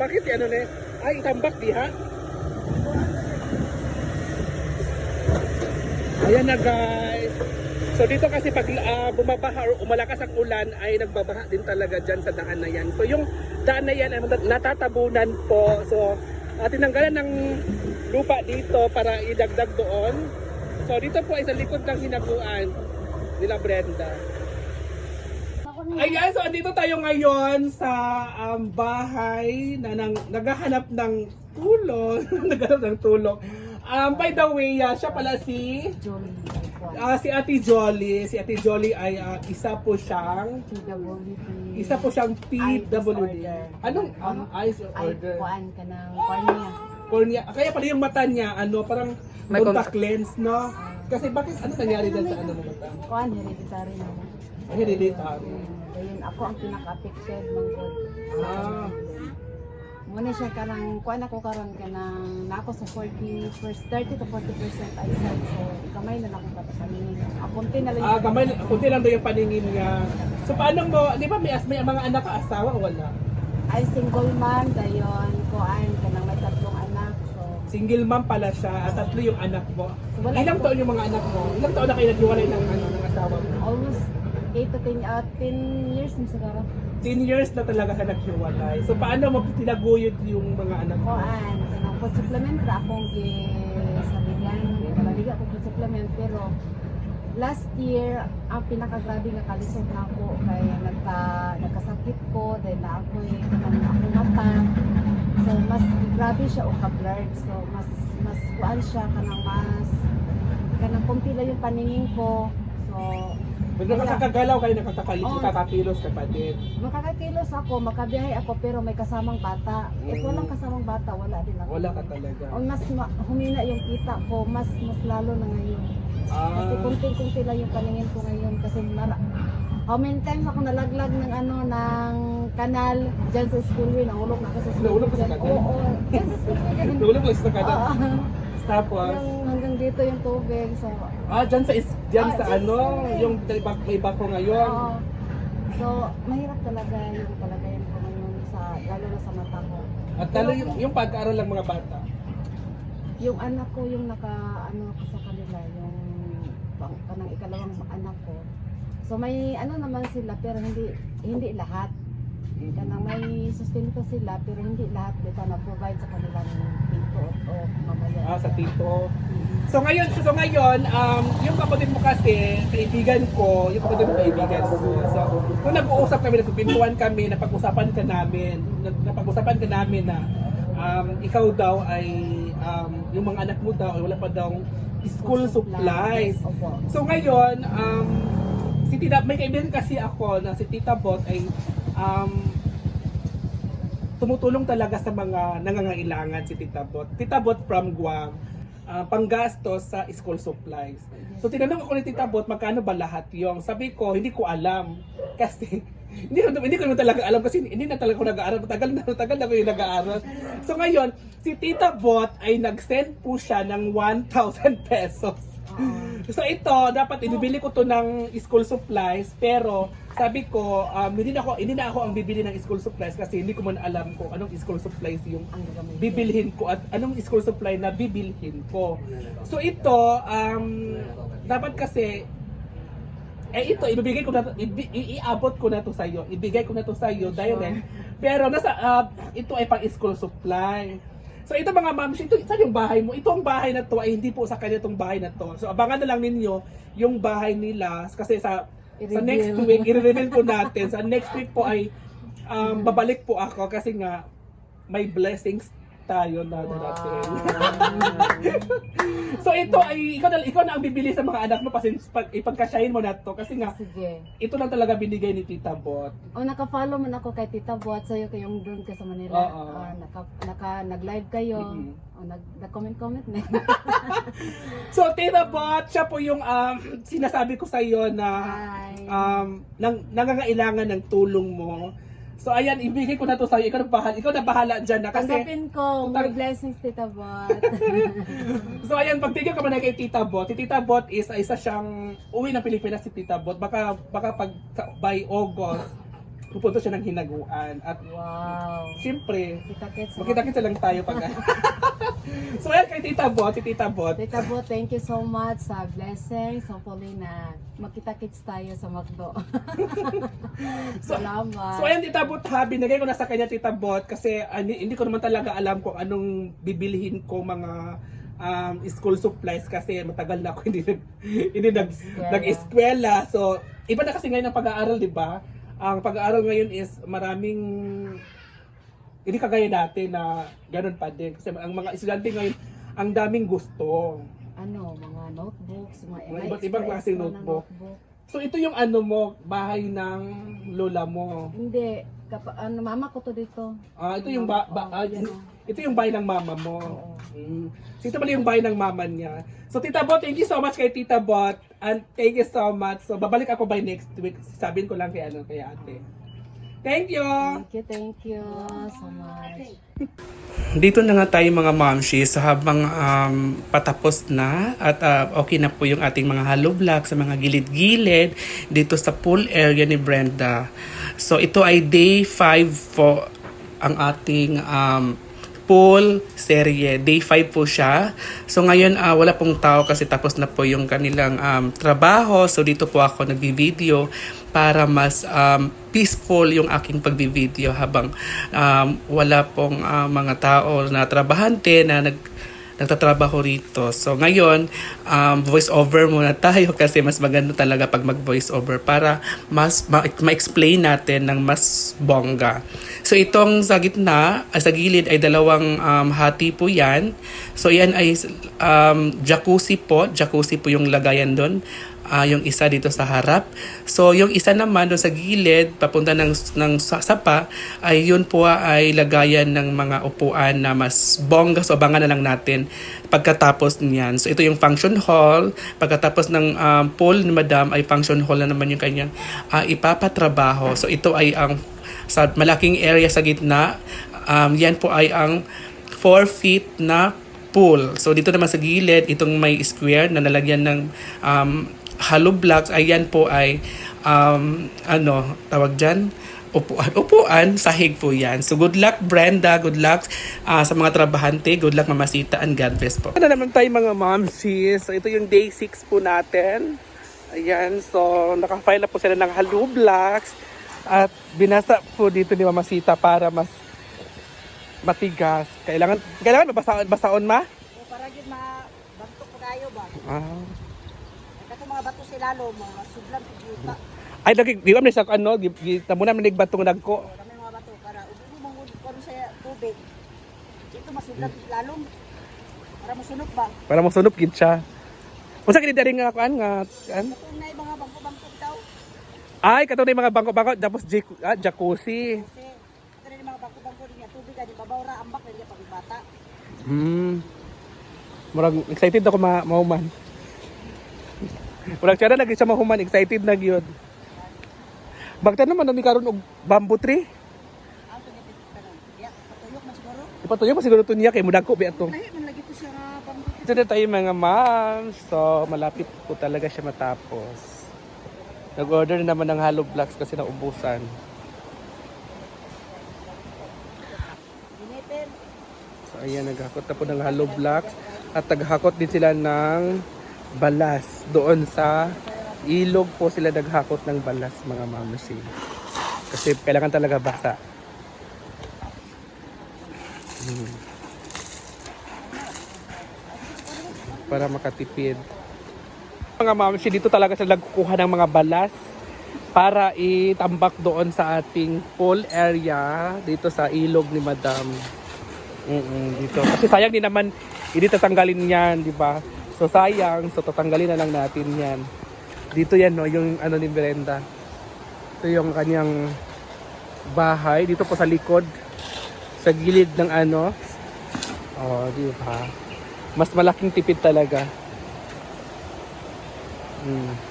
Bakit ano na? Ay, itambak di ha? Ayan na guys. So dito kasi pag ah, bumabaha or umalakas ang ulan ay nagbabaha din talaga dyan sa daan na yan. So yung daan na yan ay natatabunan po. So uh, tinanggalan ng lupa dito para idagdag doon. So dito po ay sa likod ng hinaguan nila Brenda. Ayan, so andito tayo ngayon sa um, bahay na nang, naghahanap ng tulong. naghahanap ng tulong. Um, by the way, ah, siya pala si Jolie. ah, si Ate Jolly. Si Ate Jolly ay ah, isa po siyang PWD. isa po siyang PWD. Anong um, eyes Ay, order? kuan ka ng cornea. Cornea. Kaya pala yung mata niya, ano, parang May contact lens, no? Kasi bakit, ano nangyari dyan sa ano mo mata? Kuan, hereditary na. Hereditary. Ayun, ako ang pinaka-affected manggod. Ah. Muna siya karang, kuan ako karang ka ng, na ako sa 40, first 30 to 40 percent eyesight. So, kamay na lang akong katapaningin. Apunti na lang Ah, gamay, kunti lang daw yung paningin niya. So paano mo, di ba may, may mga anak ka asawa o wala? ay single man, dayon, kuan, ka ng may tatlong anak. So, Single mom pala siya at tatlo yung anak mo. so Ilang taon yung mga anak mo? Ilang taon na kayo naghiwalay ng, ano, ng asawa mo? Almost 8 to 10, uh, 10 years na siguro. 10 years na talaga ka naghiwalay. So paano mo tinaguyod yung mga anak mo? Kuan, kanang food supplement ra akong gisabigan. Nabaliga ako food supplement pero last year ang pinakagrabe nga kalisod na ako kay nagka nagkasakit ko dahil na ako kanang akong mata. So mas grabe siya o ka-blurred. So mas mas kuan siya kanang mas kanang lang yung paningin ko. So Pag nakakagalaw kayo, nakakakalis, Oo. nakakakilos ka pa din. makakakilos ako, makabiyahe ako pero may kasamang bata. If walang kasamang bata, wala din ako. Wala ka talaga. O mas ma- humina yung kita ko, mas mas lalo na ngayon. Kasi Ah, kunti-kunti lang yung paningin ko ngayon kasi mara How many times ako nalaglag ng ano ng kanal dyan sa schoolway, nahulog na ako sa schoolway. Nahulog ka sa dyan. kanal? Oo, oo. Dyan sa schoolway din. Nulog lang sa kada. Oo. Tapos, Yung dito yung tubig. So, ah, dyan sa, is- dyan Ah, sa dyan ano, sa- yung may- may bako ngayon. oo. So, mahirap talaga yung palagayan ko ngayon sa, lalo na sa mata ko. At lalo yung, yung pag-aaral ng mga bata. Yung anak ko, yung naka, ano ko sa kanila, yung pang, kanang ikalawang anak ko. So may ano naman sila pero hindi hindi lahat. Kanang may sustento sila pero hindi lahat dito na provide sa kanilang tito o, mamayan. Ah, sa tito. So ngayon, so ngayon, um, yung kapatid mo kasi, kaibigan ko, yung kapatid mo kaibigan ko. So, kung nag-uusap kami, nagpipintuan kami, napag-usapan ka namin, napag-usapan ka namin na um, ikaw daw ay, um, yung mga anak mo daw, ay wala pa daw school supplies. So ngayon, um, si Tita, may kaibigan kasi ako na si Tita Bot ay um, tumutulong talaga sa mga nangangailangan si Tita Bot. Tita Bot from Guam, uh, panggastos sa school supplies. So tinanong ako ni Tita Bot, magkano ba lahat yung? Sabi ko, hindi ko alam. Kasi hindi hindi ko naman talaga alam kasi hindi na talaga ako nag-aaral. Tagal na tagal na ako yung nag-aaral. So ngayon, si Tita Bot ay nag-send po siya ng 1,000 pesos. So ito, dapat ibibili ko to ng school supplies, pero sabi ko, um, hindi na ako hindi na ako ang bibili ng school supplies kasi hindi ko man alam kung anong school supplies yung bibilhin ko at anong school supply na bibilhin ko. So ito, um, dapat kasi eh ito, ibibigay ko na to, ibi- iabot ko na to sa iyo. Ibigay ko na to sa iyo direct. Pero nasa ah, ito ay pang school supply. So ito mga ma'am, ito saan yung bahay mo? Ito ang bahay na to ay hindi po sa kanya itong bahay na to. So abangan na lang ninyo yung bahay nila kasi sa sa I-reveal. next week i-reveal po natin. Sa next week po ay um, babalik po ako kasi nga may blessings tayo na darating. so ito ay ikaw na ikaw na ang bibili sa mga anak mo kasi pag ipagkasyahin mo na to kasi nga Sige. ito lang talaga binigay ni Tita Bot. O naka-follow man ako kay Tita Buat sa'yo kayong doon ka sa Manila. Oo. Ah, naka, naka, nag-live kayo. Mhm. O nag, nag-comment-comment na. So Tita Bot, siya po yung um, sinasabi ko sa iyo na Hi. um, nang, nangangailangan ng tulong mo. So ayan, ibigay ko na to sa iyo. Ikaw na bahala, ikaw na bahala diyan na kasi Tanggapin ko. Tang- blessings, Tita Buat. So ayan, pagtigil ka muna kay Tita Bot. Si Tita Bot is isa siyang uwi ng Pilipinas si Tita Bot. Baka baka pag by August pupunta siya ng hinaguan. At Wow. siyempre, Kita-kits. makita-kita lang tayo pag... so ayan kay Tita Bot, si Tita Bot. Tita Bo, thank you so much sa blessings. Hopefully na makita-kits tayo sa McDo. Salamat. So ayan Tita Bot ha, binigay ko na sa kanya Tita Bot kasi ah, hindi, hindi ko naman talaga alam kung anong bibilhin ko mga um, school supplies kasi matagal na ako hindi nag hindi nag Eskwela. nag-eskwela. So iba na kasi ngayon ang pag-aaral, 'di ba? Ang pag-aaral ngayon is maraming hindi kagaya dati na ganun pa din kasi ang mga estudyante ngayon ang daming gusto. ano, mga notebooks, mga, Mga iba't ibang klaseng na notebook. So ito yung ano mo, bahay ng lola mo. Hindi, kapa, ano, mama ko to dito. Ah, ito yung ba, ba ah, ito yung bahay ng mama mo. Oo. Mm. Ito pala yung bahay ng mama niya. So Tita Bot, thank you so much kay Tita Bot. And thank you so much. So babalik ako by next week. Sabihin ko lang kay ano kay ate. Thank you. Thank you, thank you so much. Dito na nga tayo mga momshi so habang um, patapos na at uh, okay na po yung ating mga hollow blocks sa mga gilid-gilid dito sa pool area ni Brenda. So ito ay day 5 po ang ating um, pool serye. Day 5 po siya. So ngayon ah, wala pong tao kasi tapos na po yung kanilang um, trabaho. So dito po ako nagbi-video para mas um, peaceful yung aking pagbi-video habang um, wala pong ah, mga tao na trabahante na nag nagtatrabaho rito. So ngayon, um, voice over muna tayo kasi mas maganda talaga pag mag voice over para mas ma- ma-explain natin ng mas bongga. So itong sa gitna, ah, sa gilid ay dalawang um, hati po yan. So yan ay um, jacuzzi po. Jacuzzi po yung lagayan doon. Ah, yung isa dito sa harap. So, yung isa naman doon sa gilid, papunta ng, ng sa- sapa, ay yun po ay lagayan ng mga upuan na mas bongga. So, abangan na lang natin pagkatapos niyan. So, ito yung function hall. Pagkatapos ng um, pool ni Madam ay function hall na naman yung kanyang ah, ipapatrabaho. So, ito ay ang sa malaking area sa gitna. Um, yan po ay ang 4 feet na pool. So dito naman sa gilid, itong may square na nalagyan ng um, hollow blocks, ayan po ay um, ano, tawag dyan? Upuan, upuan, sahig po yan. So good luck Brenda, good luck ah, sa mga trabahante, good luck Mamasita, and God bless po. Ano naman tayo mga momsies? So ito yung day 6 po natin. Ayan, so nakafile na po sila ng hollow blocks at binasa po dito ni Mamasita para mas matigas. Kailangan kailangan mabasaon basaon ma? O para gid ma bantok kayo ba? Ah. Kato mga bato si lalo mga sudlan sa. Ay lagi di ba sa ano, gitamo na manig batong nagko. Kami mga bato para ubo mo mo kon sa tubig. Ito masudlan sa lalom. Para masunog ba? Para mo sunog gid siya. Unsa kini diri nga kuan nga kan? Kung na mga bangko-bangko daw. Ay kato na mga bangko-bangko tapos ah, jacuzzi. Kasi ito na mga bangko-bangko niya tubig ani babaw ra ambak niya pag bata. Hmm. Murag excited ako ma mahuman. Murag siya na lagi siya mahuman, excited na gyud. Bagta naman nami karon og bamboo tree. Ang to niya tanan. Ya, patuyok man siguro. Ipatuyo pa siguro to niya kay mudagko bi ato. Ito na tayo mga moms. So, malapit po talaga siya matapos. Nag-order na naman ng hollow blocks kasi naubusan. So, ayan, naghakot na po ng hollow blocks. At naghakot din sila ng balas. Doon sa ilog po sila naghakot ng balas, mga mamasi. Kasi kailangan talaga basa. Hmm. Para makatipid. Mga mamsi, dito talaga sila nagkukuha ng mga balas para itambak doon sa ating pool area dito sa ilog ni Madam. Mm dito. Kasi sayang din naman hindi tatanggalin yan, di ba? So sayang, so tatanggalin na lang natin yan. Dito yan, no, yung ano ni Brenda. Ito yung kanyang bahay dito po sa likod sa gilid ng ano. Oh, di ba? Mas malaking tipid talaga. Mm.